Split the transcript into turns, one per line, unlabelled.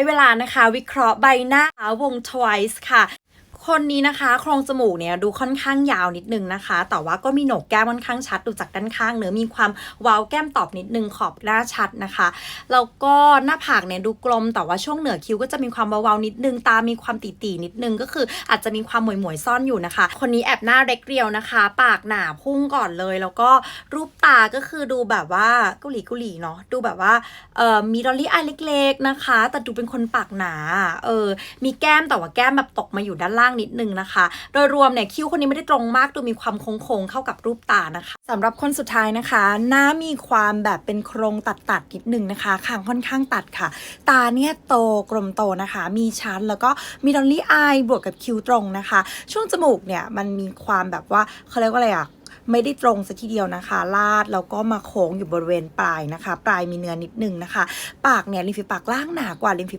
้เวลานะคะ วิเคราะห์ใบหน้าวง Twice ค่ะ คนนี้นะคะโครงจมูกเนี่ยดูค่อนข้างยาวนิดนึงนะคะ แต่ว่าก็มีโหนกแก้มค่อนข้างชัดดูจากด้านข้างเนื้อมีความวาวแก้มตอบนิดนึงขอบหน้าชัดนะคะแล้วก็หน้าผากเนี่ยดูกลม แต่ว่าช่วงเหนือคิ้วก็จะมีความเบาๆนิดนึงตา มีความตีๆนิดนึงก็คืออาจจะมีความหมวยๆซ่อนอยู่นะคะ คนนี้แอบหน้าเล็กเรียวนะคะ ปากหนาพุ่งก่อนเลย แล้วก็รูปตาก็คือดูแบบว่าเกาหลีเกาหลีเนาะดูแบบว่าเอ่อมีดอลลี่อายเล็ก ๆนะคะ แต่ดูเป็นคนปากหนาเออมีแก้มแต่ว่าแก้มแบบตกมาอยู่ด้านล่างนิดนึงนะคะ โดยรวมเนี่ยคิ้วคนนี้ไม่ได้ตรงมากดูมีความโค้งๆเข้ากับรูปตานะคะสำหรับคนสุดท้ายนะคะ หน้ามีความแบบเป็นโครงตัดๆนิดนึงนะคะคางค่อนข้างตัดค่ะ ตาเนี่ยโตกลมโตนะคะ มีชั้นแล้วก็มีดอลลี่อายบวกกับคิ้วตรงนะคะ ช่วงจมูกเนี่ยมันมีความแบบว่าเขาเรียกว่าอะไรอะไม่ได้ตรงสัทีเดียวนะคะ ลาดแล้วก็มาโค้งอยู่บริเวณปลายนะคะ ปลายมีเนื้อนิดนึงนะคะ ปากเนี่ยริมฝีปากล่างหนากว่าริมฝีปาก